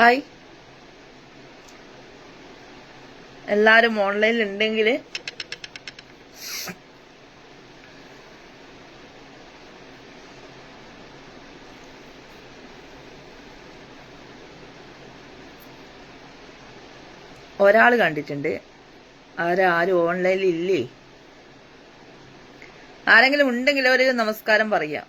Hi എല്ലാരും ഓൺലൈനിൽ ഉണ്ടെങ്കിൽ ഒരാൾ കണ്ടിട്ടുണ്ട്. ആരും ഓൺലൈനിൽ ഇല്ലേ ആരെങ്കിലും ഉണ്ടെങ്കിൽ ഒരു നമസ്കാരം പറയാം.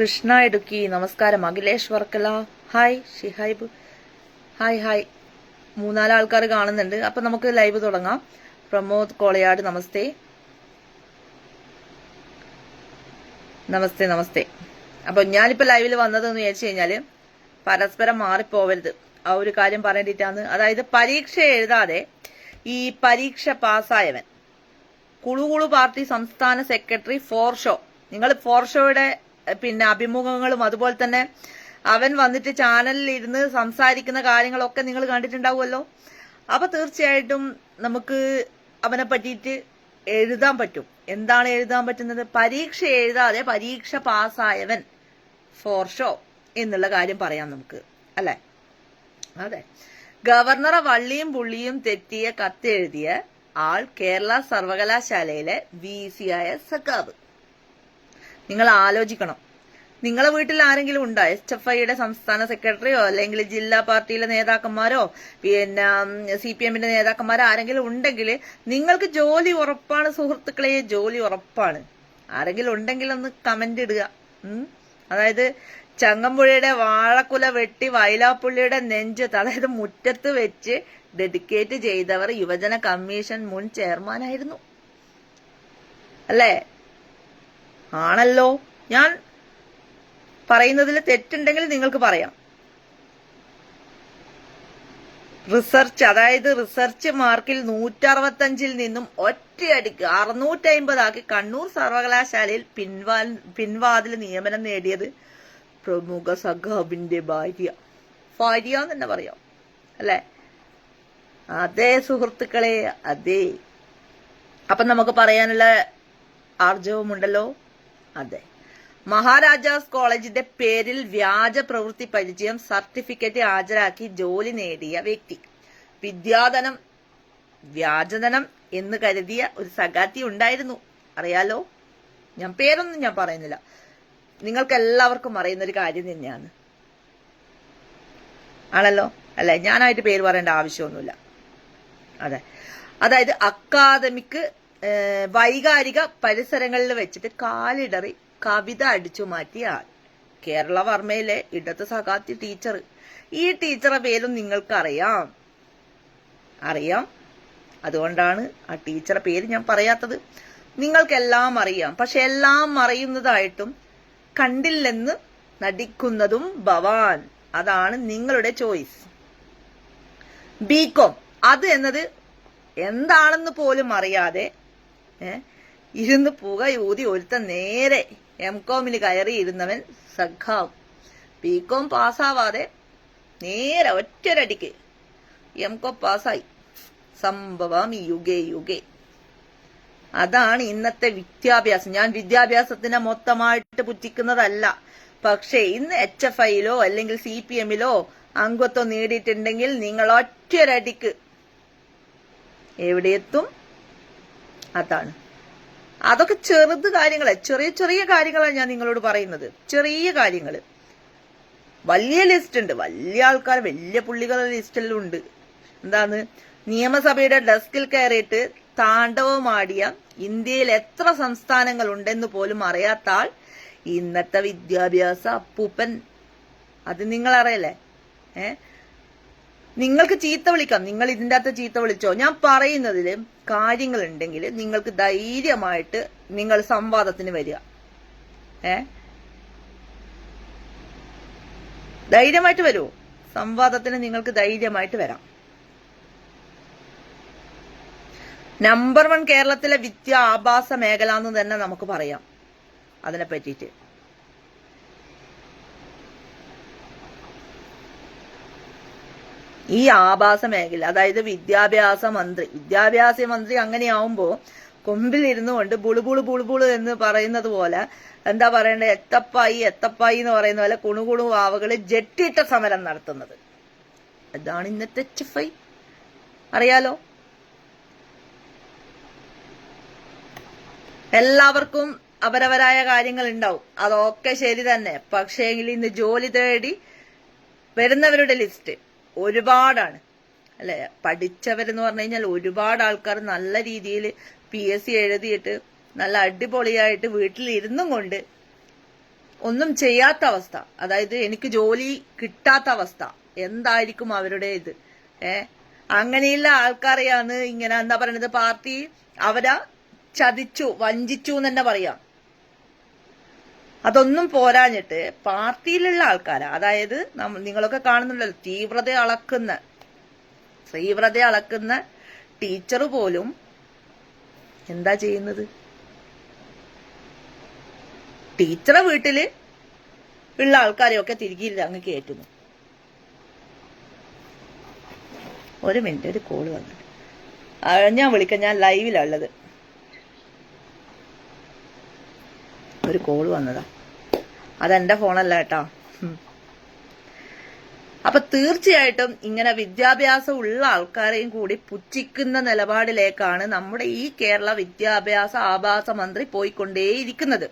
കൃഷ്ണ ഇടുക്കി നമസ്കാരം. Akhilesh Varkala. Hi Shihaib. Hi hi മൂന്നാൽ ആൾക്കാർ കാണുന്നുണ്ട്. അപ്പൊ നമുക്ക് ലൈവ് തുടങ്ങാം. പ്രമോദ് കോളയാട് നമസ്തേ. നമസ്തേ നമസ്തേ. അപ്പൊ ഞാനിപ്പോ ലൈവിൽ വന്നതെന്ന് വിചാരിച്ചു കഴിഞ്ഞാൽ പരസ്പരം മാറിപ്പോവരുത്. ആ ഒരു കാര്യം പറയേണ്ടിട്ടാണ്. അതായത് പരീക്ഷ എഴുതാതെ ഈ പരീക്ഷ പാസ്സായവൻ. കുളുകുളു പാർട്ടി സംസ്ഥാന സെക്രട്ടറി ഫോർഷോ. നിങ്ങൾ ഫോർ ഷോയുടെ എഹ്, പിന്നെ അഭിമുഖങ്ങളും അതുപോലെ തന്നെ അവൻ വന്നിട്ട് ചാനലിൽ ഇരുന്ന് സംസാരിക്കുന്ന കാര്യങ്ങളൊക്കെ നിങ്ങൾ കണ്ടിട്ടുണ്ടാവുമല്ലോ. അപ്പൊ തീർച്ചയായിട്ടും നമുക്ക് അവനെ പറ്റിയിട്ട് എഴുതാൻ പറ്റും. എന്താണ് എഴുതാൻ പറ്റുന്നത്? പരീക്ഷ എഴുതാതെ പരീക്ഷ പാസ്സായവൻ ഫോർ ഷോ എന്നുള്ള കാര്യം പറയാം നമുക്ക്. അല്ലെ? അതെ. ഗവർണറെ വള്ളിയും പുള്ളിയും തെറ്റിയ കത്തെഴുതിയ ആൾ കേരള സർവകലാശാലയിലെ വി സി ആയ സഖാബ് നിങ്ങൾ ആലോചിക്കണം. നിങ്ങളെ വീട്ടിൽ ആരെങ്കിലും ഉണ്ടോ? എസ് എഫ് ഐയുടെ സംസ്ഥാന സെക്രട്ടറിയോ അല്ലെങ്കിൽ ജില്ലാ പാർട്ടിയിലെ നേതാക്കന്മാരോ പിന്നെ സി പി എമ്മിന്റെ നേതാക്കന്മാരോ ആരെങ്കിലും ഉണ്ടെങ്കിൽ നിങ്ങൾക്ക് ജോലി ഉറപ്പാണ് സുഹൃത്തുക്കളെ ജോലി ഉറപ്പാണ്. ആരെങ്കിലും ഉണ്ടെങ്കിൽ ഒന്ന് കമന്റ് ഇടുക. അതായത് ചങ്ങമ്പുഴയുടെ വാഴക്കുല വെട്ടി വയലാപ്പുള്ളിയുടെ നെഞ്ച് അതായത് മുറ്റത്ത് വെച്ച് ഡെഡിക്കേറ്റ് ചെയ്തവർ യുവജന കമ്മീഷൻ മുൻ ചെയർമാനായിരുന്നു. അല്ലേ? ആണല്ലോ. ഞാൻ പറയുന്നതിൽ തെറ്റുണ്ടെങ്കിൽ നിങ്ങൾക്ക് പറയാം. റിസർച്ച് അതായത് റിസർച്ച് മാർക്കിൽ നൂറ്ററുപത്തഞ്ചിൽ നിന്നും ഒറ്റയടിക്ക് അറുന്നൂറ്റി അമ്പതാക്കി കണ്ണൂർ സർവകലാശാലയിൽ പിൻവാൽ പിൻവാതിൽ നിയമനം നേടിയത് പ്രമുഖ സഖാബിന്റെ ഭാര്യ. ഭാര്യ എന്ന് തന്നെ പറയാം. അല്ലേ? അതേ സുഹൃത്തുക്കളെ അതേ. അപ്പൊ നമുക്ക് പറയാനുള്ള ആർജവമുണ്ടല്ലോ. അതെ. മഹാരാജാസ് കോളേജിന്റെ പേരിൽ വ്യാജ പ്രവൃത്തി പരിചയം സർട്ടിഫിക്കറ്റ് ഹാജരാക്കി ജോലി നേടിയ വ്യക്തി. വിദ്യാധനം വ്യാജധനം എന്ന് കരുതിയ ഒരു സഗാത്തി ഉണ്ടായിരുന്നു. അറിയാലോ? ഞാൻ പേരൊന്നും ഞാൻ പറയുന്നില്ല. നിങ്ങൾക്ക് എല്ലാവർക്കും അറിയുന്ന ഒരു കാര്യം തന്നെയാണ്. ആണല്ലോ? അല്ലെ? ഞാനായിട്ട് പേര് പറയേണ്ട ആവശ്യമൊന്നുമില്ല. അതെ. അതായത് അക്കാദമിക് വൈകാരിക പരിസരങ്ങളിൽ വെച്ചിട്ട് കാലിടറി കവിത അടിച്ചു മാറ്റിയ ആൾ. കേരള വർമ്മയിലെ ഇടത്ത് സഖാത്തി ടീച്ചർ ഈ ടീച്ചറെ പേരും നിങ്ങൾക്കറിയാം. അറിയാം. അതുകൊണ്ടാണ് ആ ടീച്ചറെ പേര് ഞാൻ പറയാത്തത്. നിങ്ങൾക്കെല്ലാം അറിയാം. പക്ഷെ എല്ലാം അറിയുന്നതായിട്ടും കണ്ടില്ലെന്ന് നടിക്കുന്നതും ഭവാൻ. അതാണ് നിങ്ങളുടെ ചോയ്സ്. ബികോം അത് എന്നത് എന്താണെന്ന് പോലും അറിയാതെ ഇരുന്ന് പുക ഊതി ഒരുത്ത നേരെ എം കോമിൽ കയറിയിരുന്നവൻ സഖാവ്. ബികോം പാസ്സാവാതെ നേരെ ഒറ്റരടിക്ക് എം കോം പാസ്സായി. സംഭവം യുഗേ യുഗേ. അതാണ് ഇന്നത്തെ വിദ്യാഭ്യാസം. ഞാൻ വിദ്യാഭ്യാസത്തിനെ മൊത്തമായിട്ട് പുറ്റിക്കുന്നതല്ല പക്ഷേ ഇന്ന് എച്ച് എഫ് ഐയിലോ അല്ലെങ്കിൽ സി പി എമ്മിലോ അംഗത്വം നേടിയിട്ടുണ്ടെങ്കിൽ നിങ്ങൾ ഒറ്റരടിക്ക് എവിടെ എത്തും അതാണ്. അതൊക്കെ ചെറുത് കാര്യങ്ങളെ ചെറിയ ചെറിയ കാര്യങ്ങളാണ് ഞാൻ നിങ്ങളോട് പറയുന്നത്. ചെറിയ കാര്യങ്ങൾ. വലിയ ലിസ്റ്റ് ഉണ്ട്. വലിയ ആൾക്കാർ വലിയ പുള്ളികളുടെ ലിസ്റ്റിലും ഉണ്ട്. എന്താണ്? നിയമസഭയുടെ ഡെസ്കിൽ കയറിയിട്ട് താണ്ഡവമാടിയ ഇന്ത്യയിൽ എത്ര സംസ്ഥാനങ്ങൾ ഉണ്ടെന്ന് പോലും അറിയാത്ത ആൾ ഇന്നത്തെ വിദ്യാഭ്യാസ അപ്പൂപ്പൻ. അത് നിങ്ങൾ അറിയല്ലേ ഏ? നിങ്ങൾക്ക് ചീത്ത വിളിക്കാം. നിങ്ങൾ ഇതിന്റെ അകത്ത് ചീത്ത വിളിച്ചോ. ഞാൻ പറയുന്നതിൽ കാര്യങ്ങളുണ്ടെങ്കിൽ നിങ്ങൾക്ക് ധൈര്യമായിട്ട് നിങ്ങൾ സംവാദത്തിന് വരിക. ഏ? ധൈര്യമായിട്ട് വരൂ. സംവാദത്തിന് നിങ്ങൾക്ക് ധൈര്യമായിട്ട് വരാം. നമ്പർ വൺ കേരളത്തിലെ വിദ്യാഭ്യാസ മേഖല എന്ന് തന്നെ നമുക്ക് പറയാം. അതിനെ പറ്റിയിട്ട്. ഈ ആഭാസ മേഖല അതായത് വിദ്യാഭ്യാസ മന്ത്രി. വിദ്യാഭ്യാസ മന്ത്രി അങ്ങനെയാവുമ്പോ കൊമ്പിലിരുന്നു കൊണ്ട് ബുളുബുളു ബുളുബുളു എന്ന് പറയുന്നത് പോലെ എന്താ പറയണ്ടേ? എത്തപ്പായി എത്തപ്പായി എന്ന് പറയുന്ന പോലെ കുണുകുണു വാവകൾ ജെട്ടിട്ട സമരം നടത്തുന്നത്. അതാണ് ഇന്നത്തെ എച്ച് അറിയാലോ? എല്ലാവർക്കും അവരവരായ കാര്യങ്ങൾ ഉണ്ടാവും. അതൊക്കെ ശരി തന്നെ. പക്ഷേങ്കിൽ ഇന്ന് ജോലി തേടി വരുന്നവരുടെ ലിസ്റ്റ് ഒരുപാടാണ്. അല്ലെ പഠിച്ചവരെന്ന് പറഞ്ഞു കഴിഞ്ഞാൽ ഒരുപാട് ആൾക്കാർ നല്ല രീതിയിൽ പി എസ് സി എഴുതിയിട്ട് നല്ല അടിപൊളിയായിട്ട് വീട്ടിലിരുന്നും കൊണ്ട് ഒന്നും ചെയ്യാത്ത അവസ്ഥ. അതായത് എനിക്ക് ജോലി കിട്ടാത്ത അവസ്ഥ. എന്തായിരിക്കും അവരുടെ ഇത്? ഏ? അങ്ങനെയുള്ള ആൾക്കാരെയാണ് ഇങ്ങനെ എന്താ പറയുന്നത് പാർട്ടി അവരാ ചതിച്ചു വഞ്ചിച്ചു എന്ന് തന്നെ പറയാം. അതൊന്നും പോരാഞ്ഞിട്ട് പാർട്ടിയിലുള്ള ആൾക്കാരാ അതായത് നിങ്ങളൊക്കെ കാണുന്നുണ്ടല്ലോ തീവ്രത അളക്കുന്ന തീവ്രത അളക്കുന്ന ടീച്ചർ പോലും എന്താ ചെയ്യുന്നത്? ടീച്ചറെ വീട്ടിൽ ഉള്ള ആൾക്കാരെയൊക്കെ തിരികെ അങ്ങ് കയറ്റുന്നു ഒരു മിനിറ്റ് ഒരു കോൾ വന്നു ഞാൻ വിളിക്കാം ഞാൻ ലൈവിലുള്ളത് ഒരു കോൾ വന്നതാ. അതെന്റെ ഫോണല്ല കേട്ടോ. അപ്പൊ തീർച്ചയായിട്ടും ഇങ്ങനെ വിദ്യാഭ്യാസം ഉള്ള ആൾക്കാരെയും കൂടി പുച്ഛിക്കുന്ന നിലപാടിലേക്കാണ് നമ്മുടെ ഈ കേരള വിദ്യാഭ്യാസ ആഭാസ മന്ത്രി പോയിക്കൊണ്ടേയിരിക്കുന്നത്.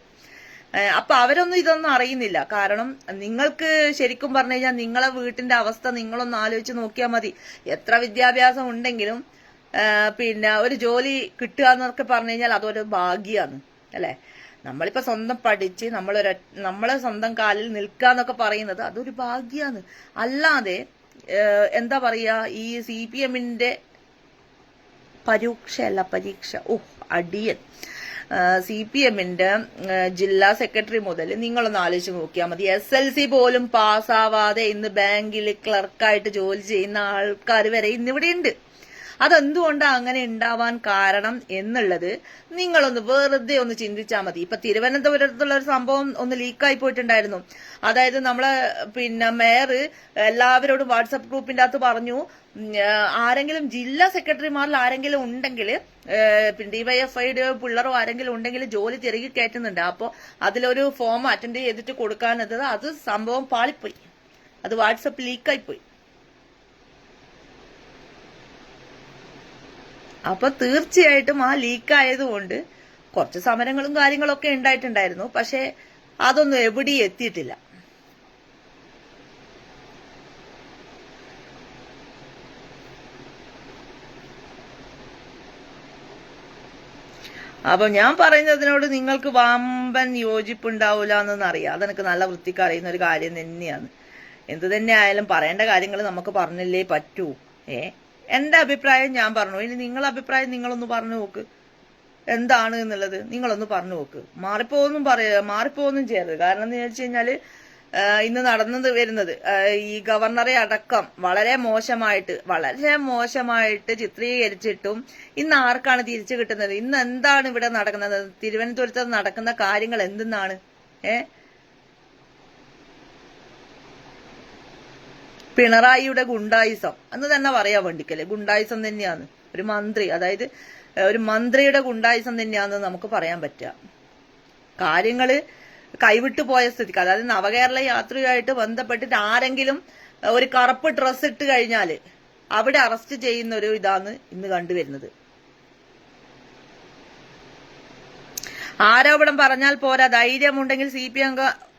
അപ്പൊ അവരൊന്നും ഇതൊന്നും അറിയുന്നില്ല. കാരണം നിങ്ങൾക്ക് ശരിക്കും പറഞ്ഞു കഴിഞ്ഞാൽ നിങ്ങളെ വീട്ടിന്റെ അവസ്ഥ നിങ്ങളൊന്ന് ആലോചിച്ച് നോക്കിയാൽ മതി. എത്ര വിദ്യാഭ്യാസം ഉണ്ടെങ്കിലും പിന്നെ ഒരു ജോലി കിട്ടുക എന്നൊക്കെ പറഞ്ഞു കഴിഞ്ഞാൽ അതൊരു ഭാഗ്യമാണ് അല്ലെ? നമ്മളിപ്പോ സ്വന്തം പഠിച്ച് നമ്മളൊരു നമ്മളെ സ്വന്തം കാലിൽ നിൽക്കുക എന്നൊക്കെ പറയുന്നത് അതൊരു ഭാഗ്യമാണ് അല്ലാതെ എന്താ പറയുക ഈ സി പി എമ്മിന്റെ പരീക്ഷയല്ല പരീക്ഷ. ഓ അടിയൻ. സി പി എമ്മിന്റെ ജില്ലാ സെക്രട്ടറി മുതൽ നിങ്ങളൊന്ന് ആലോചിച്ച് നോക്കിയാൽ മതി. എസ് എൽ സി പോലും പാസ്സാവാതെ ഇന്ന് ബാങ്കിൽ ക്ലർക്കായിട്ട് ജോലി ചെയ്യുന്ന ആൾക്കാർ വരെ ഇന്നിവിടെ ഉണ്ട് അതെന്തുകൊണ്ടാണ് അങ്ങനെ ഉണ്ടാവാൻ കാരണം എന്നുള്ളത് നിങ്ങളൊന്ന് വെറുതെ ഒന്ന് ചിന്തിച്ചാൽ മതി. ഇപ്പൊ തിരുവനന്തപുരത്തുള്ള ഒരു സംഭവം ഒന്ന് ലീക്കായി പോയിട്ടുണ്ടായിരുന്നു. അതായത് നമ്മളെ പിന്നെ മേയർ എല്ലാവരോടും വാട്സപ്പ് ഗ്രൂപ്പിന്റെ അകത്ത് പറഞ്ഞു ആരെങ്കിലും ജില്ലാ സെക്രട്ടറിമാരിൽ ആരെങ്കിലും ഉണ്ടെങ്കിൽ പിന്നെ ഡിവൈഎഫ്ഐയുടെ പിള്ളറോ ആരെങ്കിലും ഉണ്ടെങ്കിൽ ജോലി തിരികെ കയറ്റുന്നുണ്ട്. അപ്പോൾ അതിലൊരു ഫോം അറ്റൻഡ് ചെയ്തിട്ട് കൊടുക്കാനത് അത് സംഭവം പാളിപ്പോയി. അത് വാട്സപ്പ് ലീക്കായി പോയി. അപ്പൊ തീർച്ചയായിട്ടും ആ ലീക്ക് ആയതുകൊണ്ട് കുറച്ച് സമരങ്ങളും കാര്യങ്ങളൊക്കെ ഉണ്ടായിട്ടുണ്ടായിരുന്നു. പക്ഷെ അതൊന്നും എവിടെയും എത്തിയിട്ടില്ല. അപ്പൊ ഞാൻ പറയുന്നതിനോട് നിങ്ങൾക്ക് വാമ്പൻ യോജിപ്പുണ്ടാവൂല എന്നൊന്നും അറിയാം അതെനിക്ക് നല്ല വൃത്തിക്ക് അറിയുന്ന ഒരു കാര്യം തന്നെയാണ്. എന്ത് തന്നെ ആയാലും പറയേണ്ട കാര്യങ്ങൾ നമുക്ക് പറഞ്ഞില്ലേ പറ്റൂ. ഏ? എന്റെ അഭിപ്രായം ഞാൻ പറഞ്ഞു. ഇനി നിങ്ങളെ അഭിപ്രായം നിങ്ങളൊന്ന് പറഞ്ഞു നോക്ക്. എന്താണ് എന്നുള്ളത് നിങ്ങളൊന്ന് പറഞ്ഞു നോക്ക്. മാറിപ്പോന്നും പറയ മാറിപ്പോന്നും ചെയ്യരുത്. കാരണം എന്ന് വെച്ച് കഴിഞ്ഞാൽ ഇന്ന് നടന്നത് വരുന്നത് ഈ ഗവർണറെ അടക്കം വളരെ മോശമായിട്ട് വളരെ മോശമായിട്ട് ചിത്രീകരിച്ചിട്ടും ഇന്ന് ആർക്കാണ് തിരിച്ചു കിട്ടുന്നത്? ഇന്ന് എന്താണ് ഇവിടെ നടക്കുന്നത്? തിരുവനന്തപുരത്ത് നടക്കുന്ന കാര്യങ്ങൾ എന്തെന്നാണ്? ഏ? പിണറായിയുടെ ഗുണ്ടായിസം. എന്ന് തന്നെ പറയാ വേണ്ടിക്കല്ലേ? ഗുണ്ടായിസം തന്നെയാണ് ഒരു മന്ത്രി അതായത് ഒരു മന്ത്രിയുടെ ഗുണ്ടായിസം തന്നെയാണെന്ന് നമുക്ക് പറയാൻ പറ്റുക. കാര്യങ്ങൾ കൈവിട്ടു പോയ സ്ഥിതിക്ക് അതായത് നവകേരള യാത്രയുമായിട്ട് ബന്ധപ്പെട്ടിട്ട് ആരെങ്കിലും ഒരു കറുപ്പ് ഡ്രസ്സ് ഇട്ട് കഴിഞ്ഞാൽ അവിടെ അറസ്റ്റ് ചെയ്യുന്ന ഒരു ഇതാണ് ഇന്ന് കണ്ടുവരുന്നത്. ആരോപണം പറഞ്ഞാൽ പോരാ ധൈര്യമുണ്ടെങ്കിൽ സി പി എം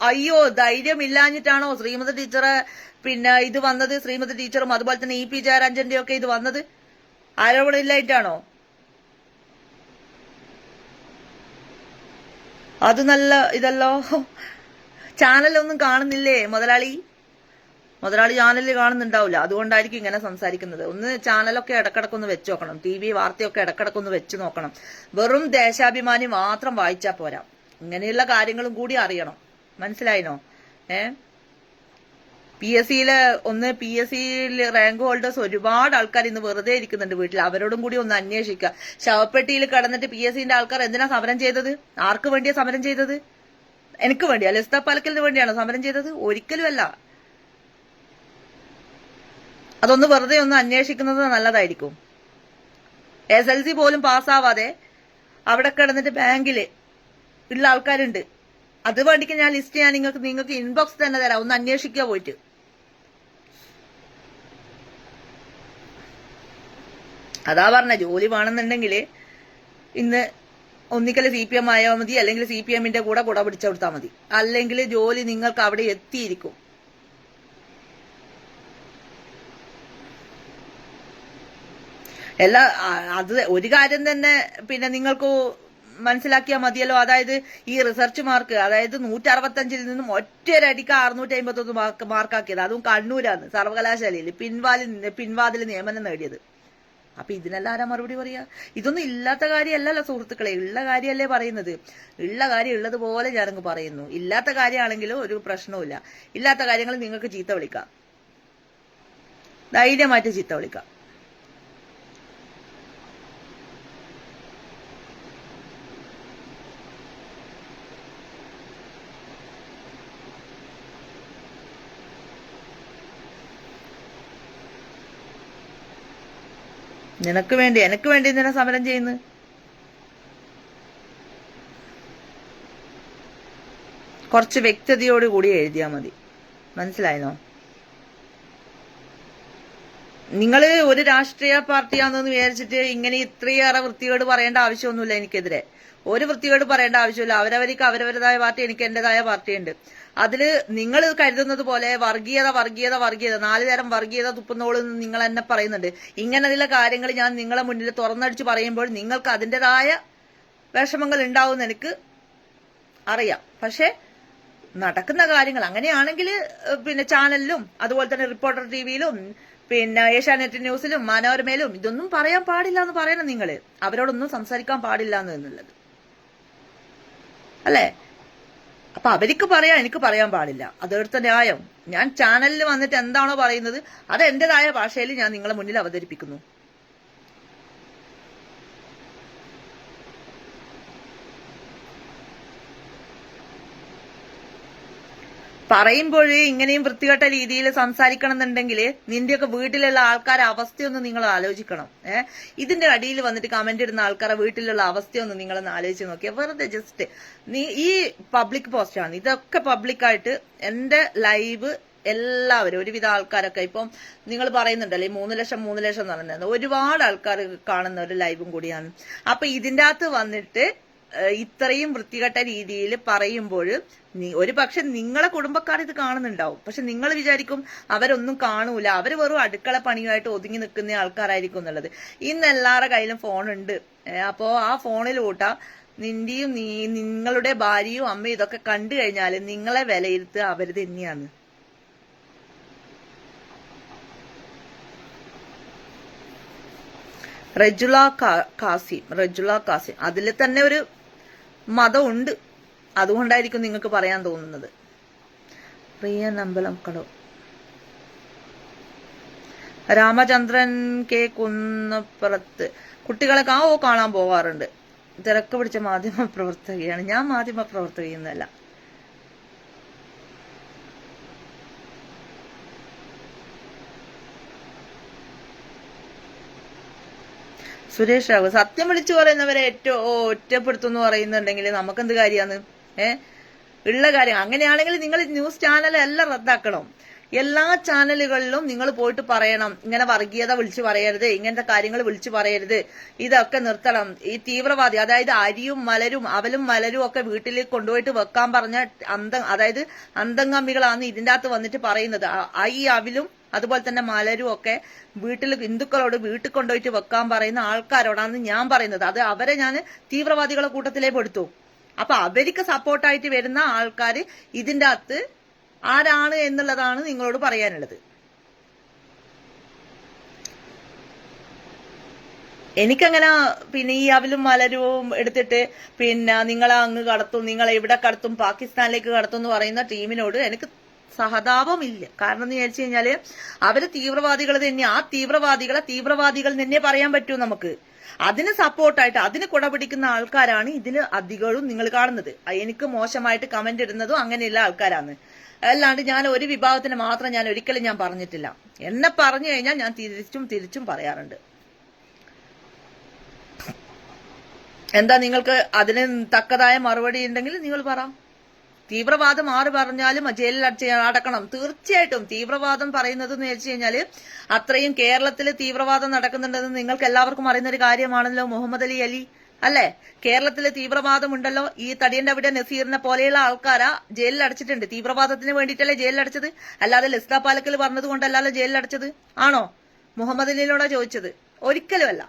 അയ്യോ ധൈര്യം ഇല്ലാഞ്ഞിട്ടാണോ ശ്രീമതി ടീച്ചറെ പിന്നെ ഇത് വന്നത് ശ്രീമതി ടീച്ചറും അതുപോലെ തന്നെ ഇ പി ജയരാജന്റെ ഒക്കെ ഇത് വന്നത്. ആരോപണം ഇല്ലായിട്ടാണോ അത് നല്ല ഇതല്ലോ. ചാനലൊന്നും കാണുന്നില്ലേ മുതലാളി? മുതലാളി ചാനലിൽ കാണുന്നുണ്ടാവില്ല. അതുകൊണ്ടായിരിക്കും ഇങ്ങനെ സംസാരിക്കുന്നത്. ഒന്ന് ചാനലൊക്കെ ഇടക്കിടക്ക് ഒന്ന് വെച്ച് നോക്കണം. ടി വി വാർത്തയൊക്കെ ഇടക്കിടക്ക് ഒന്ന് വെച്ച് നോക്കണം. വെറും ദേശാഭിമാനി മാത്രം വായിച്ചാൽ പോരാ. ഇങ്ങനെയുള്ള കാര്യങ്ങളും കൂടി അറിയണം. മനസ്സിലായിനോ? ഏ? പി എസ് സിയിൽ ഒന്ന് പി എസ് സിയിൽ റാങ്ക് ഹോൾഡേഴ്സ് ഒരുപാട് ആൾക്കാർ ഇന്ന് വെറുതെ ഇരിക്കുന്നുണ്ട് വീട്ടിൽ അവരോടും കൂടി ഒന്ന് അന്വേഷിക്കുക ശവപ്പെട്ടിയിൽ കടന്നിട്ട് പി എസ് സിന്റെ ആൾക്കാർ എന്തിനാ സമരം ചെയ്തത്? ആർക്ക് വേണ്ടിയാ സമരം ചെയ്തത്? എനിക്ക് വേണ്ടിയാ. ലസ്ത പാലക്കലിന് വേണ്ടിയാണോ സമരം ചെയ്തത്? ഒരിക്കലും അല്ല. അതൊന്ന് വെറുതെ ഒന്ന് അന്വേഷിക്കുന്നത് നല്ലതായിരിക്കും. എസ് എൽ സി പോലും പാസ്സാവാതെ അവിടെ കിടന്നിട്ട് ബാങ്കിൽ ഉള്ള ആൾക്കാരുണ്ട്. അത് വേണ്ടിക്ക് ഞാൻ ലിസ്റ്റ് ഞാൻ നിങ്ങൾക്ക് നിങ്ങൾക്ക് ഇൻബോക്സ് തന്നെ തരാം. ഒന്ന് അന്വേഷിക്കുക പോയിട്ട്. അതാ പറഞ്ഞ ജോലി വേണമെന്നുണ്ടെങ്കിൽ ഇന്ന് ഒന്നിക്കൽ സി പി എം ആയാൽ മതി അല്ലെങ്കിൽ സി പി എമ്മിന്റെ കൂടെ കുട പിടിച്ചു കൊടുത്താൽ മതി. അല്ലെങ്കിൽ ജോലി നിങ്ങൾക്ക് അവിടെ എത്തിയിരിക്കും. എല്ലാ അത് ഒരു കാര്യം തന്നെ പിന്നെ നിങ്ങൾക്ക് മനസ്സിലാക്കിയാൽ മതിയല്ലോ. അതായത് ഈ റിസർച്ച് മാർക്ക് അതായത് നൂറ്റി അറുപത്തഞ്ചിൽ നിന്നും ഒറ്റരടിക്ക് അറുന്നൂറ്റി അമ്പത്തൊന്ന് മാർക്ക് മാർക്കാക്കിയത് അതും കണ്ണൂരാണ് സർവകലാശാലയിൽ പിൻവാലിൽ പിൻവാതിൽ നിയമനം നേടിയത്. അപ്പൊ ഇതിനെല്ലാം ആരാ മറുപടി പറയാ? ഇതൊന്നും ഇല്ലാത്ത കാര്യമല്ലല്ലോ സുഹൃത്തുക്കളെ. ഉള്ള കാര്യമല്ലേ പറയുന്നത്. ഉള്ള കാര്യം ഉള്ളതുപോലെ ഞാനങ്ങ് പറയുന്നു. ഇല്ലാത്ത കാര്യമാണെങ്കിലും ഒരു പ്രശ്നവുമില്ല. ഇല്ലാത്ത കാര്യങ്ങൾ നിങ്ങൾക്ക് ചീത്ത വിളിക്കാം. ധൈര്യമായിട്ട് ചീത്ത വിളിക്കാം. നിനക്ക് വേണ്ടി എനക്ക് വേണ്ടി എന്തിനാ സമരം ചെയ്യുന്നു കുറച്ച് വ്യക്തതയോട് കൂടി എഴുതിയാൽ മതി. മനസ്സിലായിരുന്നോ നിങ്ങൾ ഒരു രാഷ്ട്രീയ പാർട്ടിയാണെന്ന് വിചാരിച്ചിട്ട് ഇങ്ങനെ ഇത്രയേറെ വൃത്തികേട് പറയേണ്ട ആവശ്യമൊന്നുമില്ല എനിക്കെതിരെ. ഒരു വൃത്തികേട് പറയേണ്ട ആവശ്യമില്ല. അവരവർക്ക് അവരവരുടേതായ പാർട്ടി എനിക്ക് എന്റേതായ പാർട്ടിയുണ്ട്. അതിൽ നിങ്ങൾ കരുതുന്നത് പോലെ വർഗീയത വർഗീയത വർഗീയത നാല് തരം വർഗീയത തുപ്പുന്നോൾ എന്ന് നിങ്ങൾ എന്നെ പറയുന്നുണ്ട്. ഇങ്ങനെ കാര്യങ്ങൾ ഞാൻ നിങ്ങളെ മുന്നിൽ തുറന്നടിച്ച് പറയുമ്പോൾ നിങ്ങൾക്ക് അതിന്റെതായ വിഷമങ്ങൾ ഉണ്ടാവും എനിക്ക് അറിയാം. പക്ഷേ നടക്കുന്ന കാര്യങ്ങൾ അങ്ങനെയാണെങ്കിൽ പിന്നെ ചാനലിലും അതുപോലെ തന്നെ റിപ്പോർട്ടർ ടി വിയിലും പിന്നെ ഏഷ്യാനെറ്റ് ന്യൂസിലും മനോരമയിലും ഇതൊന്നും പറയാൻ പാടില്ല എന്ന് പറയണം നിങ്ങൾ അവരോടൊന്നും സംസാരിക്കാൻ പാടില്ല എന്ന് എന്നുള്ളത്. അല്ലേ? അപ്പൊ അവർക്ക് പറയാം എനിക്ക് പറയാൻ പാടില്ല. അതെടുത്ത ന്യായം. ഞാൻ ചാനലിൽ വന്നിട്ട് എന്താണോ പറയുന്നത് അത് എന്റേതായ ഭാഷയിൽ ഞാൻ നിങ്ങളെ മുന്നിൽ അവതരിപ്പിക്കുന്നു. പറയുമ്പോൾ ഇങ്ങനെയും വൃത്തികെട്ട രീതിയിൽ സംസാരിക്കണം എന്നുണ്ടെങ്കിൽ നിന്റെയൊക്കെ വീട്ടിലുള്ള ആൾക്കാരെ അവസ്ഥയൊന്ന് നിങ്ങൾ ആലോചിക്കണം. ഏഹ് ഇതിന്റെ അടിയിൽ വന്നിട്ട് കമന്റ് ഇടുന്ന ആൾക്കാരെ വീട്ടിലുള്ള അവസ്ഥയൊന്ന് നിങ്ങളൊന്ന് ആലോചിച്ച് നോക്കിയാൽ വെറുതെ ജസ്റ്റ് നീ ഈ പബ്ലിക് പോസ്റ്റ് ആണ്. ഇതൊക്കെ പബ്ലിക്കായിട്ട് എന്റെ ലൈവ് എല്ലാവരും ഒരുവിധ ആൾക്കാരൊക്കെ ഇപ്പം നിങ്ങൾ പറയുന്നുണ്ടല്ലേ മൂന്ന് ലക്ഷം മൂന്ന് ലക്ഷം എന്ന് പറയുന്നത് ഒരുപാട് ആൾക്കാർ കാണുന്ന ഒരു ലൈവും കൂടിയാണ്. അപ്പൊ ഇതിന്റെ അകത്ത് വന്നിട്ട് ഇത്രയും വൃത്തികെട്ട രീതിയിൽ പറയുമ്പോൾ ഒരു പക്ഷെ നിങ്ങളെ കുടുംബക്കാർ ഇത് കാണുന്നുണ്ടാവും. പക്ഷെ നിങ്ങൾ വിചാരിക്കും അവരൊന്നും കാണൂല. അവർ വെറും അടുക്കള പണിയുമായിട്ട് ഒതുങ്ങി നിൽക്കുന്ന ആൾക്കാരായിരിക്കും എന്നുള്ളത്. ഇന്ന് എല്ലാവരുടെ കയ്യിലും ഫോണുണ്ട്. അപ്പോ ആ ഫോണിലൂട്ട നിന്റെയും നീ നിങ്ങളുടെ ഭാര്യയും അമ്മയും ഇതൊക്കെ കണ്ടു കഴിഞ്ഞാൽ നിങ്ങളെ വിലയിരുത്തുക അവർ തന്നെയാണ്. റജുല കാസിം റജുല കാസിം. അതിൽ തന്നെ ഒരു മതമുണ്ട്. അതുകൊണ്ടായിരിക്കും നിങ്ങൾക്ക് പറയാൻ തോന്നുന്നത്. പ്രിയ നമ്പലം കടോ രാമചന്ദ്രൻ കെ കുന്നപ്പുറത്ത്. കുട്ടികളെ ഓ കാണാൻ പോവാറുണ്ട്. തിരക്ക് പിടിച്ച മാധ്യമ പ്രവർത്തകയാണ് ഞാൻ മാധ്യമ പ്രവർത്തകയൊന്നുമല്ല സുരേഷ് രാഘവ് സത്യം വിളിച്ചു പറയുന്നവരെ ഏറ്റവും ഒറ്റപ്പെടുത്തുന്നു പറയുന്നുണ്ടെങ്കിൽ നമുക്കെന്ത് കാര്യമാണ് ഏ? ഉള്ള കാര്യം. അങ്ങനെയാണെങ്കിൽ നിങ്ങൾ ന്യൂസ് ചാനൽ എല്ലാം റദ്ദാക്കണം. എല്ലാ ചാനലുകളിലും നിങ്ങൾ പോയിട്ട് പറയണം. ഇങ്ങനെ വർഗീയത വിളിച്ചു പറയരുത് ഇങ്ങനത്തെ കാര്യങ്ങൾ വിളിച്ചു പറയരുത്. ഇതൊക്കെ നിർത്തണം. ഈ തീവ്രവാദി അതായത് അരിയും മലരും അവലും മലരും ഒക്കെ വീട്ടിൽ കൊണ്ടുപോയിട്ട് വെക്കാൻ പറഞ്ഞ അന്ത അതായത് അന്തംഗമികളാണ് ഇതിന്റെ അകത്ത് വന്നിട്ട് പറയുന്നത്. ഈ അവിലും അതുപോലെ തന്നെ മലരും ഒക്കെ വീട്ടിൽ ഹിന്ദുക്കളോട് വീട്ടിൽ കൊണ്ടുപോയിട്ട് വെക്കാൻ പറയുന്ന ആൾക്കാരോടാണ് ഞാൻ പറയുന്നത്. അത് അവരെ ഞാൻ തീവ്രവാദികളെ കൂട്ടത്തിലേ പെടുത്തു. അപ്പൊ അവർക്ക് സപ്പോർട്ടായിട്ട് വരുന്ന ആൾക്കാർ ഇതിന്റെ അകത്ത് ആരാണ് എന്നുള്ളതാണ് നിങ്ങളോട് പറയാനുള്ളത്. എനിക്കങ്ങനെ പിന്നെ ഈ അവലും മലരവും എടുത്തിട്ട് പിന്നെ നിങ്ങളെ അങ്ങ് കടത്തും നിങ്ങളെ ഇവിടെ കടത്തും പാകിസ്ഥാനിലേക്ക് കടത്തും എന്ന് പറയുന്ന ടീമിനോട് എനിക്ക് സഹതാപമില്ല. കാരണം എന്ന് വിചാരിച്ചു കഴിഞ്ഞാൽ അവർ തീവ്രവാദികൾ തന്നെ ആ തീവ്രവാദികളെ തീവ്രവാദികൾ തന്നെ പറയാൻ പറ്റൂ നമുക്ക്. അതിന് സപ്പോർട്ടായിട്ട് അതിന് കുടപിടിക്കുന്ന ആൾക്കാരാണ് ഇതിന് അധികവും നിങ്ങൾ കാണുന്നത്. എനിക്ക് മോശമായിട്ട് കമന്റ് ഇടുന്നതും അങ്ങനെയുള്ള ആൾക്കാരാണ്. അല്ലാണ്ട് ഞാൻ ഒരു വിഭാഗത്തിന് മാത്രം ഞാൻ ഒരിക്കലും ഞാൻ പറഞ്ഞിട്ടില്ല. എന്നെ പറഞ്ഞു കഴിഞ്ഞാൽ ഞാൻ തിരിച്ചും തിരിച്ചും പറയാറുണ്ട്. എന്താ നിങ്ങൾക്ക് അതിന് തക്കതായ മറുപടി ഉണ്ടെങ്കിൽ നിങ്ങൾ പറ. തീവ്രവാദം ആറ് പറഞ്ഞാലും ജയിലിൽ അടക്കണം. തീർച്ചയായിട്ടും തീവ്രവാദം പറയുന്നത് എന്ന് വെച്ച് കഴിഞ്ഞാൽ അത്രയും കേരളത്തിൽ തീവ്രവാദം നടക്കുന്നുണ്ടെന്ന് നിങ്ങൾക്ക് എല്ലാവർക്കും അറിയുന്ന ഒരു കാര്യമാണല്ലോ മുഹമ്മദ് അലി അലി അല്ലെ? കേരളത്തിലെ തീവ്രവാദം ഉണ്ടല്ലോ. ഈ തടിയന്റെ അവിടെ നസീറിനെ പോലെയുള്ള ആൾക്കാരാ ജയിലിൽ അടച്ചിട്ടുണ്ട്. തീവ്രവാദത്തിന് വേണ്ടിയിട്ടല്ലേ ജയിലിൽ അടച്ചത്? അല്ലാതെ ലിസ്ത പാലക്കൽ പറഞ്ഞത് കൊണ്ടല്ലല്ലോ ജയിലിൽ അടച്ചത്? ആണോ? മുഹമ്മദ് അലിനോടാ ചോദിച്ചത്. ഒരിക്കലുമല്ല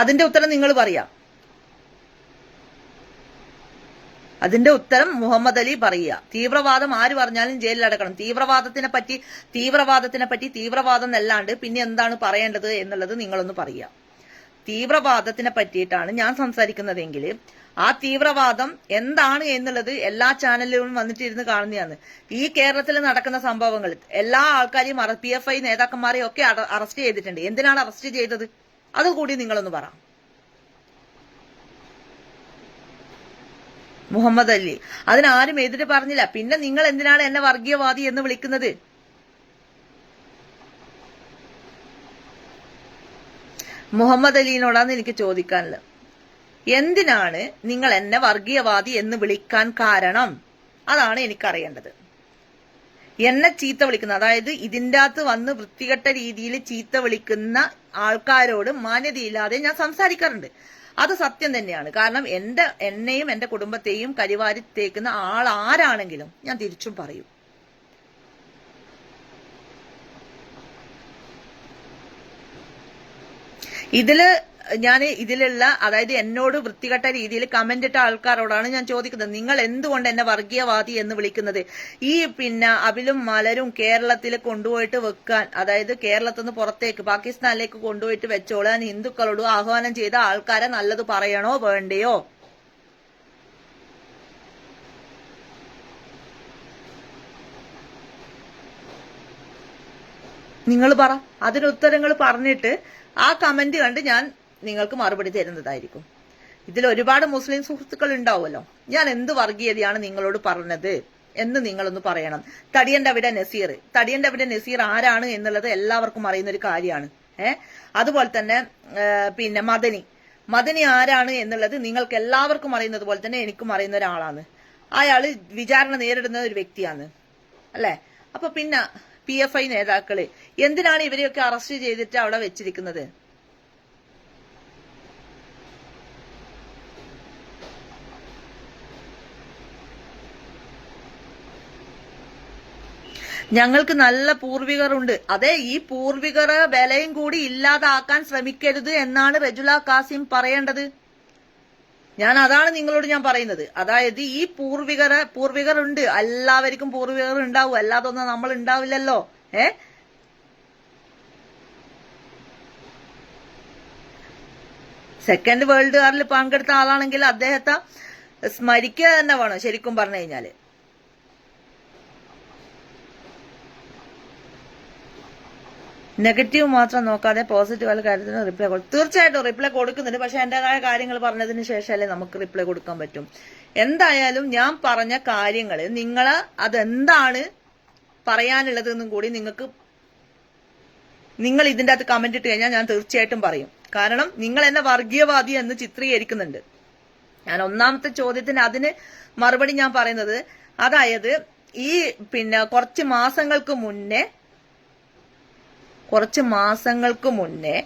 അതിന്റെ ഉത്തരം നിങ്ങൾ പറയാം. അതിന്റെ ഉത്തരം മുഹമ്മദ് അലി പറയുക. തീവ്രവാദം ആര് പറഞ്ഞാലും ജയിലിൽ അടക്കണം. തീവ്രവാദത്തിനെ പറ്റി തീവ്രവാദത്തിനെ പറ്റി തീവ്രവാദം എന്നല്ലാണ്ട് പിന്നെ എന്താണ് പറയേണ്ടത് എന്നുള്ളത് നിങ്ങളൊന്ന് പറയുക. തീവ്രവാദത്തിനെ പറ്റിയിട്ടാണ് ഞാൻ സംസാരിക്കുന്നതെങ്കിൽ ആ തീവ്രവാദം എന്താണ് എന്നുള്ളത് എല്ലാ ചാനലിലും വന്നിട്ടിരുന്ന് കാണുന്നതാണ്. ഈ കേരളത്തിൽ നടക്കുന്ന സംഭവങ്ങൾ എല്ലാ ആൾക്കാരെയും പി എഫ് ഐ നേതാക്കന്മാരെയും ഒക്കെ അറസ്റ്റ് ചെയ്തിട്ടുണ്ട്. എന്തിനാണ് അറസ്റ്റ് ചെയ്തത്? അതുകൂടി നിങ്ങളൊന്ന് പറ. മുഹമ്മദ് അലി. അതിനാരും എതിര് പറഞ്ഞില്ല. പിന്നെ നിങ്ങൾ എന്തിനാണ് എന്നെ വർഗീയവാദി എന്ന് വിളിക്കുന്നത്? മുഹമ്മദ് അലിനോടാണ് എനിക്ക് ചോദിക്കാനുള്ളത്. എന്തിനാണ് നിങ്ങൾ എന്നെ വർഗീയവാദി എന്ന് വിളിക്കാൻ കാരണം? അതാണ് എനിക്കറിയേണ്ടത്. എന്നെ ചീത്ത വിളിക്കുന്ന അതായത് ഇതിന്റെ അകത്ത് വന്ന് വൃത്തികെട്ട രീതിയിൽ ചീത്ത വിളിക്കുന്ന ആൾക്കാരോട് മാന്യതയില്ലാതെ ഞാൻ സംസാരിക്കാറുണ്ട്. അത് സത്യം തന്നെയാണ്. കാരണം എന്റെ എന്നെയും എന്റെ കുടുംബത്തെയും കരിവാരി തേക്കുന്ന ആൾ ആരാണെങ്കിലും ഞാൻ തിരിച്ചും പറയും. ഇതിൽ ഞാൻ ഇതിലുള്ള അതായത് എന്നോട് വൃത്തികെട്ട രീതിയിൽ കമന്റ് ഇട്ട ആൾക്കാരോടാണ് ഞാൻ ചോദിക്കുന്നത്. നിങ്ങൾ എന്തുകൊണ്ട് എന്നെ വർഗീയവാദി എന്ന് വിളിക്കുന്നത്? ഈ പിന്നെ അബിലും മലരും കേരളത്തിൽ കൊണ്ടുപോയിട്ട് വെക്കാൻ അതായത് കേരളത്തിൽ നിന്ന് പുറത്തേക്ക് പാകിസ്ഥാനിലേക്ക് കൊണ്ടുപോയിട്ട് വെച്ചോളാൻ ഹിന്ദുക്കളോട് ആഹ്വാനം ചെയ്ത ആൾക്കാരെ നല്ലത് പറയണോ വേണ്ടയോ? നിങ്ങൾ പറ. അതിന് ഉത്തരങ്ങൾ പറഞ്ഞിട്ട് ആ കമന്റ് കണ്ട് ഞാൻ നിങ്ങൾക്ക് മറുപടി തരുന്നതായിരിക്കും. ഇതിൽ ഒരുപാട് മുസ്ലിം സുഹൃത്തുക്കൾ ഉണ്ടാവുമല്ലോ ഞാൻ എന്ത് വർഗീയതയാണ് നിങ്ങളോട് പറഞ്ഞത് എന്ന് നിങ്ങളൊന്ന് പറയണം. തടിയന്റെ അവിടെ നസീർ. തടിയന്റെ അവിടെ നസീർ ആരാണ് എന്നുള്ളത് എല്ലാവർക്കും അറിയുന്ന ഒരു കാര്യമാണ്. ഏഹ് അതുപോലെ തന്നെ പിന്നെ മദനി. മദനി ആരാണ് എന്നുള്ളത് നിങ്ങൾക്ക് എല്ലാവർക്കും അറിയുന്നത് പോലെ തന്നെ എനിക്കും അറിയുന്ന ഒരാളാണ്. അയാൾ വിചാരണ നേരിടുന്ന ഒരു വ്യക്തിയാണ്. അല്ലെ? അപ്പൊ പിന്നെ പി എഫ് ഐ നേതാക്കൾ എന്തിനാണ് ഇവരെയൊക്കെ അറസ്റ്റ് ചെയ്തിട്ട് അവിടെ വെച്ചിരിക്കുന്നത്? ഞങ്ങൾക്ക് നല്ല പൂർവികർ ഉണ്ട് അതെ ഈ പൂർവികർ വിലയും കൂടി ഇല്ലാതാക്കാൻ ശ്രമിക്കരുത് എന്നാണ് റജുല കാസിം പറയേണ്ടത്. ഞാൻ അതാണ് നിങ്ങളോട് ഞാൻ പറയുന്നത്. അതായത് ഈ പൂർവികർ ഉണ്ട് എല്ലാവർക്കും പൂർവികർ ഉണ്ടാവും. അല്ലാതെ ഒന്നും നമ്മൾ ഉണ്ടാവില്ലല്ലോ. ഏ? സെക്കൻഡ് വേൾഡ് വാറിൽ പങ്കെടുത്ത ആളാണെങ്കിൽ അദ്ദേഹത്തെ സ്മരിക്കുക തന്നെ വേണം ശരിക്കും പറഞ്ഞു കഴിഞ്ഞാൽ. നെഗറ്റീവ് മാത്രം നോക്കാതെ പോസിറ്റീവ് ആയ കാര്യത്തിന് റിപ്ലൈ കൊടുക്കും തീർച്ചയായിട്ടും റിപ്ലൈ കൊടുക്കുന്നുണ്ട്. പക്ഷെ എന്റേതായ കാര്യങ്ങൾ പറഞ്ഞതിന് ശേഷമല്ലേ നമുക്ക് റിപ്ലൈ കൊടുക്കാൻ പറ്റും. എന്തായാലും ഞാൻ പറഞ്ഞ കാര്യങ്ങൾ നിങ്ങൾ അതെന്താണ് പറയാനുള്ളതെന്നും കൂടി നിങ്ങൾക്ക് നിങ്ങൾ ഇതിന്റെ അകത്ത് കമന്റ് ഇട്ട് കഴിഞ്ഞാൽ ഞാൻ തീർച്ചയായിട്ടും പറയും. കാരണം നിങ്ങൾ എന്നെ വർഗീയവാദി എന്ന് ചിത്രീകരിക്കുന്നുണ്ട്. ഞാൻ ഒന്നാമത്തെ ചോദ്യത്തിന് അതിന് മറുപടി ഞാൻ പറയുന്നത് അതായത് ഈ പിന്നെ കുറച്ച് മാസങ്ങൾക്ക് മുന്നേ കുറച്ച് മാസങ്ങൾക്ക് മുന്നേ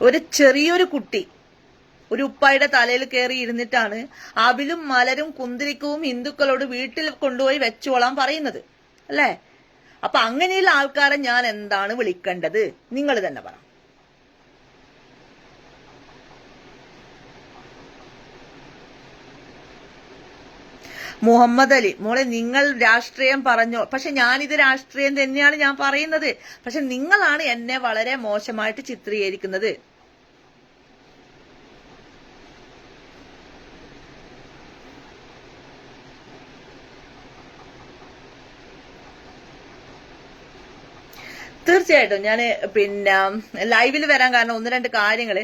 ഒരു ചെറിയൊരു കുട്ടി ഒരു ഉപ്പായുടെ തലയിൽ കയറി ഇരുന്നിട്ടാണ് അവിലും മലരും കുന്തിരിക്കവും ഹിന്ദുക്കളോട് വീട്ടിൽ കൊണ്ടുപോയി വെച്ചോളാൻ പറയുന്നത്. അല്ലേ? അപ്പൊ അങ്ങനെയുള്ള ആൾക്കാരെ ഞാൻ എന്താണ് വിളിക്കേണ്ടത്? നിങ്ങൾ തന്നെ പറ. മുഹമ്മദ് അലി. മോളെ നിങ്ങൾ രാഷ്ട്രീയം പറഞ്ഞോ. പക്ഷെ ഞാനിത് രാഷ്ട്രീയം തന്നെയാണ് ഞാൻ പറയുന്നത്. പക്ഷെ നിങ്ങളാണ് എന്നെ വളരെ മോശമായിട്ട് ചിത്രീകരിക്കുന്നത്. തീർച്ചയായിട്ടും ഞാൻ പിന്നെ ലൈവിൽ വരാൻ കാരണം ഒന്ന് രണ്ട് കാര്യങ്ങൾ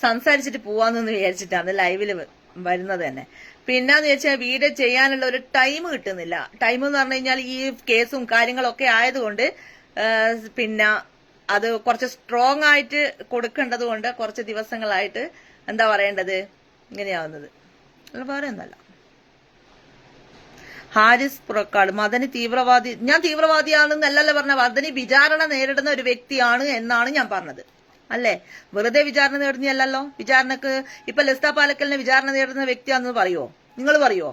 സംസാരിച്ചിട്ട് പോവാന്ന് വിചാരിച്ചിട്ടാണ് ലൈവിൽ വരുന്നത് തന്നെ. പിന്നെന്ന് വെച്ചാൽ വീട് ചെയ്യാനുള്ള ഒരു ടൈം കിട്ടുന്നില്ല. ടൈം എന്ന് പറഞ്ഞു കഴിഞ്ഞാൽ ഈ കേസും കാര്യങ്ങളൊക്കെ ആയതുകൊണ്ട് പിന്നെ അത് കുറച്ച് സ്ട്രോങ് ആയിട്ട് കൊടുക്കേണ്ടത് കൊണ്ട് കുറച്ച് ദിവസങ്ങളായിട്ട് എന്താ പറയേണ്ടത്? ഇങ്ങനെയാവുന്നത്. വേറെ ഒന്നല്ല. ഹാരിസ് പുറക്കാട് മദനി തീവ്രവാദി ഞാൻ തീവ്രവാദിയാണെന്നല്ലല്ലോ പറഞ്ഞ മദനി വിചാരണ നേരിടുന്ന ഒരു വ്യക്തിയാണ് എന്നാണ് ഞാൻ പറഞ്ഞത്. അല്ലേ? വെറുതെ വിചാരണ നേടുന്നതല്ലല്ലോ. വിചാരണക്ക് ഇപ്പൊ ലസ്ത പാലക്കലിനെ വിചാരണ നേടുന്ന വ്യക്തിയാണെന്ന് പറയുവോ? നിങ്ങൾ പറയുവോ?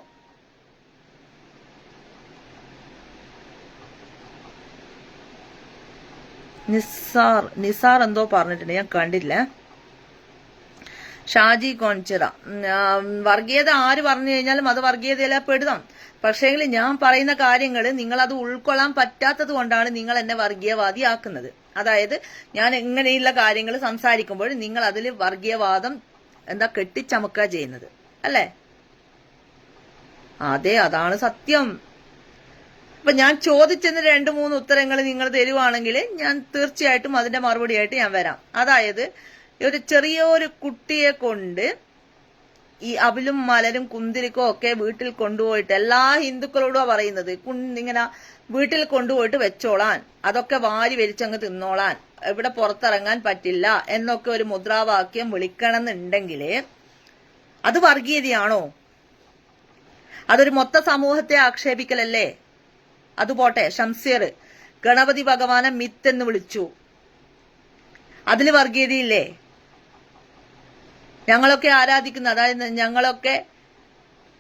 നിസാർ നിസാർ എന്തോ പറഞ്ഞിട്ടുണ്ട്. ഞാൻ കണ്ടില്ല. ഷാജി കോൺചിറ. വർഗീയത ആര് പറഞ്ഞു കഴിഞ്ഞാലും അത് വർഗീയതയിലെ പെടുതാം പക്ഷേങ്കിൽ ഞാൻ പറയുന്ന കാര്യങ്ങൾ നിങ്ങൾ അത് ഉൾക്കൊള്ളാൻ പറ്റാത്തത് കൊണ്ടാണ് നിങ്ങൾ എന്നെ വർഗീയവാദിയാക്കുന്നത്. അതായത് ഞാൻ ഇങ്ങനെയുള്ള കാര്യങ്ങൾ സംസാരിക്കുമ്പോൾ നിങ്ങൾ അതിൽ വർഗീയവാദം എന്താ കെട്ടിച്ചമക്കുക ചെയ്യുന്നത്. അല്ലേ? അതെ അതാണ് സത്യം. അപ്പൊ ഞാൻ ചോദിച്ചെന്ന് രണ്ട് മൂന്ന് ഉത്തരങ്ങൾ നിങ്ങൾ തരുവാണെങ്കിൽ ഞാൻ തീർച്ചയായിട്ടും അതിന്റെ മറുപടി ആയിട്ട് ഞാൻ വരാം. അതായത് ഒരു ചെറിയ ഒരു കുട്ടിയെ കൊണ്ട് ഈ അവിലും മലരും കുന്തിരിക്കോ ഒക്കെ വീട്ടിൽ കൊണ്ടുപോയിട്ട് എല്ലാ ഹിന്ദുക്കളോടും പറയുന്നത്. ഇങ്ങനെ വീട്ടിൽ കൊണ്ടുപോയിട്ട് വെച്ചോളാൻ. അതൊക്കെ വാരി വലിച്ചങ്ങ് തിന്നോളാൻ. ഇവിടെ പുറത്തിറങ്ങാൻ പറ്റില്ല എന്നൊക്കെ ഒരു മുദ്രാവാക്യം വിളിക്കണമെന്നുണ്ടെങ്കിൽ അത് വർഗീയതയാണോ? അതൊരു മൊത്ത സമൂഹത്തെ ആക്ഷേപിക്കലല്ലേ? അതുപോട്ടെ ഷംസീർ ഗണപതി ഭഗവാനെ മിത്ത് എന്ന് വിളിച്ചു. അതിൽ വർഗീയതയില്ലേ? ഞങ്ങളൊക്കെ ആരാധിക്കുന്ന അതായത് ഞങ്ങളൊക്കെ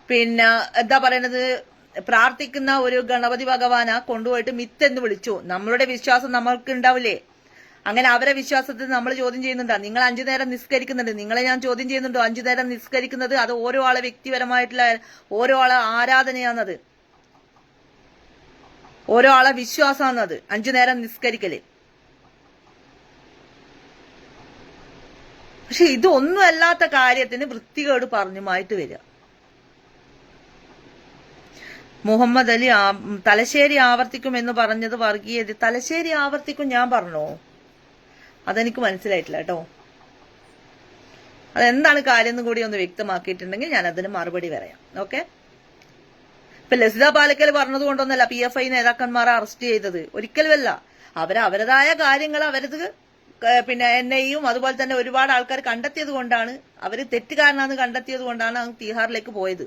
പിന്നെ എന്താ പറയണത്? പ്രാർത്ഥിക്കുന്ന ഒരു ഗണപതി ഭഗവാന കൊണ്ടുപോയിട്ട് മിത്ത് എന്ന് വിളിച്ചു. നമ്മളുടെ വിശ്വാസം നമ്മൾക്ക് ഉണ്ടാവില്ലേ അങ്ങനെ അവരെ വിശ്വാസത്തിൽ നമ്മൾ ചോദ്യം ചെയ്യുന്നുണ്ടോ. നിങ്ങൾ അഞ്ചു നേരം നിസ്കരിക്കുന്നുണ്ട്. നിങ്ങളെ ഞാൻ ചോദ്യം ചെയ്യുന്നുണ്ടോ? അഞ്ചു നേരം നിസ്കരിക്കുന്നത് അത് ഓരോ ആളെ വ്യക്തിപരമായിട്ടുള്ള ഓരോ ആളെ ആരാധനയാണത്. ഓരോ ആളെ വിശ്വാസമാണത്. അഞ്ചു നേരം നിസ്കരിക്കൽ. പക്ഷെ ഇതൊന്നും അല്ലാത്ത കാര്യത്തിന് വൃത്തികേട് പറഞ്ഞുമായിട്ട് വരിക. മുഹമ്മദ് അലി തലശ്ശേരി ആവർത്തിക്കും എന്ന് പറഞ്ഞത് വർഗീയത തലശ്ശേരി ആവർത്തിക്കും ഞാൻ പറഞ്ഞോ? അതെനിക്ക് മനസ്സിലായിട്ടില്ല കേട്ടോ. അതെന്താണ് കാര്യം എന്ന് കൂടി ഒന്ന് വ്യക്തമാക്കിയിട്ടുണ്ടെങ്കിൽ ഞാൻ അതിന് മറുപടി പറയാം. ഓക്കെ? ഇപ്പൊ ലസിത പാലക്കൽ പറഞ്ഞത് കൊണ്ടൊന്നല്ല പി എഫ് ഐ നേതാക്കന്മാരെ അറസ്റ്റ് ചെയ്തത്. ഒരിക്കലുമല്ല. അവർ അവരതായ കാര്യങ്ങൾ അവരത് പിന്നെ എൻ ഐയും അതുപോലെ തന്നെ ഒരുപാട് ആൾക്കാർ കണ്ടെത്തിയത് കൊണ്ടാണ്. അവർ തെറ്റുകാരനാന്ന് കണ്ടെത്തിയത് കൊണ്ടാണ് തീഹാറിലേക്ക് പോയത്.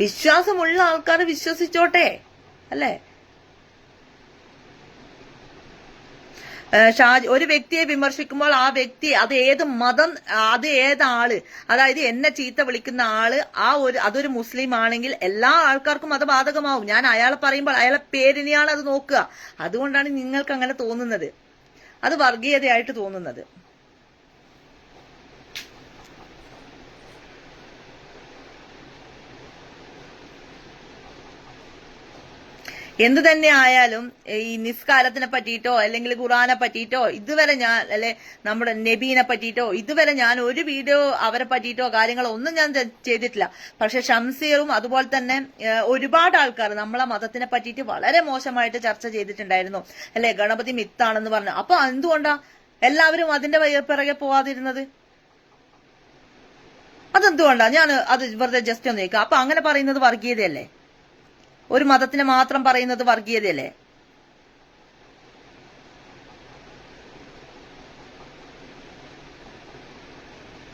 വിശ്വാസമുള്ള ആൾക്കാർ വിശ്വസിച്ചോട്ടെ അല്ലേ? ഷാജി ഒരു വ്യക്തിയെ വിമർശിക്കുമ്പോൾ ആ വ്യക്തി അത് ഏത് മതം അത് ഏതാൾ അതായത് എന്നെ ചീത്ത വിളിക്കുന്ന ആൾ ആ ഒരു അതൊരു മുസ്ലിം ആണെങ്കിൽ എല്ലാ ആൾക്കാർക്കും അത് ബാധകമാവും ഞാൻ അയാളെ പറയുമ്പോൾ അയാളെ പേരിനെയാണ് അത് നോക്കുക. അതുകൊണ്ടാണ് നിങ്ങൾക്ക് അങ്ങനെ തോന്നുന്നത്. അത് വർഗീയതയായിട്ട് തോന്നുന്നത്. എന്തു തന്നെ ആയാലും ഈ നിസ്കാലത്തിനെ പറ്റിയിട്ടോ അല്ലെങ്കിൽ ഖുറാനെ പറ്റിയിട്ടോ ഇതുവരെ ഞാൻ അല്ലെ നമ്മുടെ നബീനെ പറ്റിയിട്ടോ ഇതുവരെ ഞാൻ ഒരു വീഡിയോ അവരെ പറ്റിയിട്ടോ കാര്യങ്ങളോ ഒന്നും ഞാൻ ചെയ്തിട്ടില്ല. പക്ഷെ ഷംസീറും അതുപോലെ തന്നെ ഒരുപാട് ആൾക്കാർ നമ്മളെ മതത്തിനെ പറ്റിയിട്ട് വളരെ മോശമായിട്ട് ചർച്ച ചെയ്തിട്ടുണ്ടായിരുന്നു. അല്ലെ ഗണപതി മിത്താണെന്ന് പറഞ്ഞു. അപ്പൊ എന്തുകൊണ്ടാ എല്ലാവരും അതിന്റെ പിറകെ പോവാതിരുന്നത്? അതെന്തുകൊണ്ടാ? ഞാൻ അത് വെറുതെ ജസ്റ്റ് ഒന്ന് ചോദിക്കാം. അപ്പൊ അങ്ങനെ പറയുന്നത് വർഗീയതയല്ലേ? ഒരു മതത്തിന് മാത്രം പറയുന്നത് വർഗീയതയല്ലേ?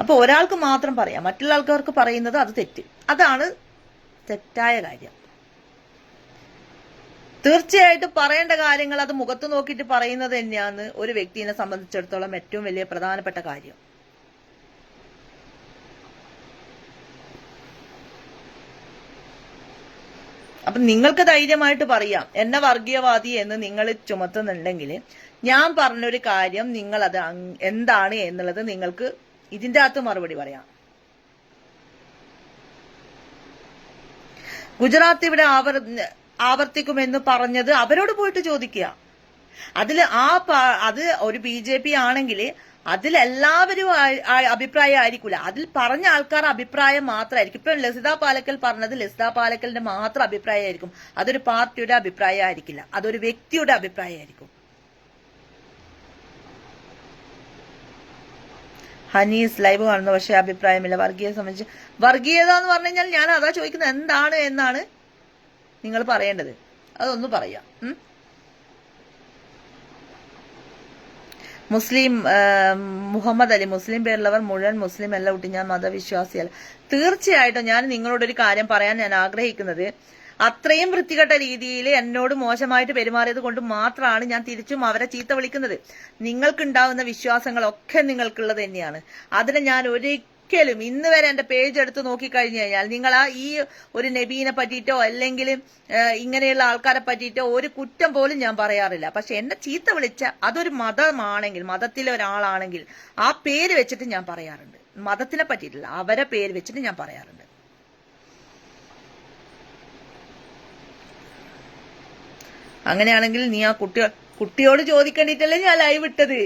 അപ്പൊ ഒരാൾക്ക് മാത്രം പറയാം. മറ്റുള്ള ആൾക്കാർക്ക് പറയുന്നത് അത് തെറ്റ്. അതാണ് തെറ്റായ കാര്യം. തീർച്ചയായിട്ടും പറയേണ്ട കാര്യങ്ങൾ അത് മുഖത്ത് നോക്കിയിട്ട് പറയുന്നത് തന്നെയാണ് ഒരു വ്യക്തിയെ സംബന്ധിച്ചിടത്തോളം ഏറ്റവും വലിയ പ്രധാനപ്പെട്ട കാര്യം. അപ്പൊ നിങ്ങൾക്ക് ധൈര്യമായിട്ട് പറയാം. എന്നെ വർഗീയവാദി എന്ന് നിങ്ങൾ ചുമത്തുന്നുണ്ടെങ്കിൽ ഞാൻ പറഞ്ഞൊരു കാര്യം നിങ്ങൾ അത് എന്താണ് എന്നുള്ളത് നിങ്ങൾക്ക് ഇതിന്റെ അകത്ത് മറുപടി പറയാം. ഗുജറാത്ത് ഇവിടെ ആവർ ആവർത്തിക്കുമെന്ന് പറഞ്ഞത് അവരോട് പോയിട്ട് ചോദിക്കുക. അതിൽ ആ അത് ഒരു ബി ജെ പി ആണെങ്കിൽ അതിലെല്ലാവരും അഭിപ്രായം ആയിരിക്കില്ല അതിൽ പറഞ്ഞ ആൾക്കാർ അഭിപ്രായം മാത്രമായിരിക്കും. ഇപ്പൊ ലസിത പാലക്കൽ പറഞ്ഞത് ലസിത പാലക്കലിന്റെ മാത്രം അഭിപ്രായമായിരിക്കും. അതൊരു പാർട്ടിയുടെ അഭിപ്രായം ആയിരിക്കില്ല അതൊരു വ്യക്തിയുടെ അഭിപ്രായമായിരിക്കും. ഹനീസ് ലൈവ് കാണുന്നു പക്ഷേ അഭിപ്രായമില്ല. വർഗീയ സംബന്ധിച്ച് വർഗീയത എന്ന് പറഞ്ഞു കഴിഞ്ഞാൽ ഞാൻ അതാ ചോദിക്കുന്നത് എന്താണ് എന്നാണ് നിങ്ങൾ പറയേണ്ടത്. അതൊന്ന് പറയാം. മുസ്ലിം മുഹമ്മദ് അലി മുസ്ലിം പേരുള്ളവർ മുഴുവൻ മുസ്ലിം അല്ല കുട്ടി ഞാൻ മതവിശ്വാസിയല്ല. തീർച്ചയായിട്ടും ഞാൻ നിങ്ങളോടൊരു കാര്യം പറയാൻ ഞാൻ ആഗ്രഹിക്കുന്നത്. അത്രയും വൃത്തികെട്ട രീതിയിൽ എന്നോട് മോശമായിട്ട് പെരുമാറിയത് കൊണ്ട് മാത്രമാണ് ഞാൻ തിരിച്ചും അവരെ ചീത്ത വിളിക്കുന്നത്. നിങ്ങൾക്കുണ്ടാവുന്ന വിശ്വാസങ്ങളൊക്കെ നിങ്ങൾക്കുള്ളത് തന്നെയാണ്. അതിനെ ഞാൻ ഒരിക്കലും ഇന്ന് വരെ എന്റെ പേജ് എടുത്ത് നോക്കിക്കഴിഞ്ഞു കഴിഞ്ഞാൽ നിങ്ങൾ ആ ഈ ഒരു നബീനെ പറ്റിയിട്ടോ അല്ലെങ്കിൽ ഇങ്ങനെയുള്ള ആൾക്കാരെ പറ്റിയിട്ടോ ഒരു കുറ്റം പോലും ഞാൻ പറയാറില്ല. പക്ഷെ എന്നെ ചീത്ത വിളിച്ച അതൊരു മതമാണെങ്കിൽ മതത്തിലെ ഒരാളാണെങ്കിൽ ആ പേര് വെച്ചിട്ട് ഞാൻ പറയാറുണ്ട്. മതത്തിനെ പറ്റിയിട്ടില്ല അവരെ പേര് വെച്ചിട്ട് ഞാൻ പറയാറുണ്ട്. അങ്ങനെയാണെങ്കിൽ നീ ആ കുട്ടിയോ കുട്ടിയോട് ചോദിക്കേണ്ടിട്ടല്ലേ ഞാൻ ലൈവ് ഇട്ടത്?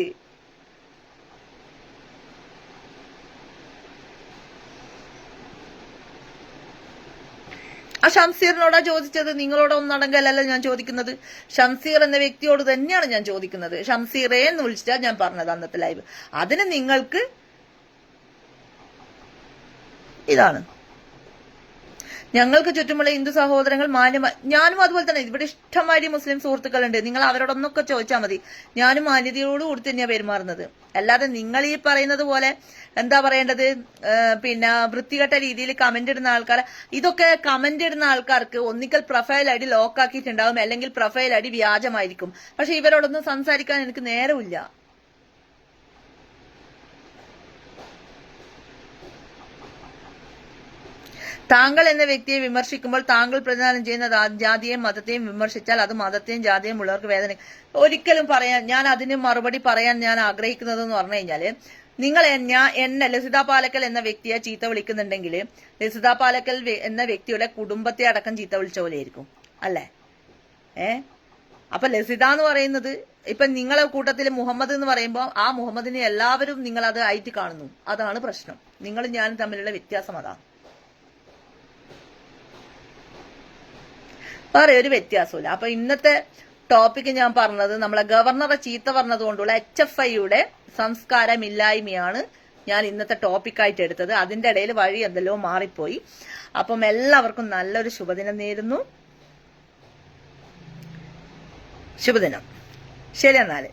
ആ ഷംസീറിനോടാ ചോദിച്ചത്? നിങ്ങളോട് ഒന്നടങ്കലല്ല ഞാൻ ചോദിക്കുന്നത്? ഷംസീർ എന്ന വ്യക്തിയോട് തന്നെയാണ് ഞാൻ ചോദിക്കുന്നത്. ഷംസീറേ എന്ന് വിളിച്ചിട്ടാ ഞാൻ പറഞ്ഞത് അന്നത്തെ ലൈവ് അതിന് നിങ്ങൾക്ക് ഇതാണ്. ഞങ്ങൾക്ക് ചുറ്റുമുള്ള ഹിന്ദു സഹോദരങ്ങൾ മാന്യമായി ഞാനും അതുപോലെ തന്നെ. ഇവിടെ ഇഷ്ടമായി മുസ്ലിം സുഹൃത്തുക്കളുണ്ട്. നിങ്ങൾ അവരോടൊന്നൊക്കെ ചോദിച്ചാൽ മതി. ഞാനും മാന്യതയോട് കൂടി തന്നെയാണ് പെരുമാറുന്നത്. അല്ലാതെ നിങ്ങൾ ഈ പറയുന്നത് പോലെ എന്താ പറയേണ്ടത്? പിന്നെ വൃത്തികെട്ട രീതിയിൽ കമന്റ് ഇടുന്ന ആൾക്കാർ ഇതൊക്കെ കമന്റ് ഇടുന്ന ആൾക്കാർക്ക് ഒന്നിക്കൽ പ്രൊഫൈൽ ഐ ഡി ലോക്ക് ആക്കിയിട്ടുണ്ടാവും. അല്ലെങ്കിൽ പ്രൊഫൈൽ ഐ വ്യാജമായിരിക്കും. പക്ഷെ ഇവരോടൊന്നും സംസാരിക്കാൻ എനിക്ക് നേരമില്ല. താങ്കൾ എന്ന വ്യക്തിയെ വിമർശിക്കുമ്പോൾ താങ്കൾ പ്രതിദാനം ചെയ്യുന്ന ജാതിയെയും മതത്തെയും വിമർശിച്ചാൽ അത് മതത്തെയും ജാതിയെയും ഉള്ളവർക്ക് വേദന ഒരിക്കലും പറയാൻ ഞാൻ അതിന് മറുപടി പറയാൻ ഞാൻ ആഗ്രഹിക്കുന്നത് എന്ന് പറഞ്ഞു കഴിഞ്ഞാൽ നിങ്ങൾ ഞാൻ എന്നെ ലസിത പാലക്കൽ എന്ന വ്യക്തിയെ ചീത്ത വിളിക്കുന്നുണ്ടെങ്കിൽ ലസിത പാലക്കൽ എന്ന വ്യക്തിയുടെ കുടുംബത്തെ അടക്കം ചീത്ത വിളിച്ച പോലെയായിരിക്കും. അല്ലേ? ഏ? അപ്പൊ ലസിത എന്ന് പറയുന്നത് ഇപ്പൊ നിങ്ങളെ കൂട്ടത്തിൽ മുഹമ്മദ് എന്ന് പറയുമ്പോൾ ആ മുഹമ്മദിനെ എല്ലാവരും നിങ്ങൾ അത് ആയിട്ട് കാണുന്നു. അതാണ് പ്രശ്നം. നിങ്ങൾ ഞാനും തമ്മിലുള്ള വ്യത്യാസം അതാണ്. വേറെ ഒരു വ്യത്യാസമില്ല അപ്പൊ ഇന്നത്തെ ടോപ്പിക് ഞാൻ പറഞ്ഞത് നമ്മളെ ഗവർണറെ ചീത്ത പറഞ്ഞതുകൊണ്ടുള്ള എച്ച് എഫ് ഐയുടെ സംസ്കാരമില്ലായ്മയാണ് ഞാൻ ഇന്നത്തെ ടോപ്പിക്കായിട്ട് എടുത്തത്. അതിന്റെ ഇടയിൽ വഴി എന്തെല്ലോ മാറിപ്പോയി. അപ്പം എല്ലാവർക്കും നല്ലൊരു ശുഭദിനം നേരുന്നു. ശുഭദിനം. ശരി എന്നാൽ.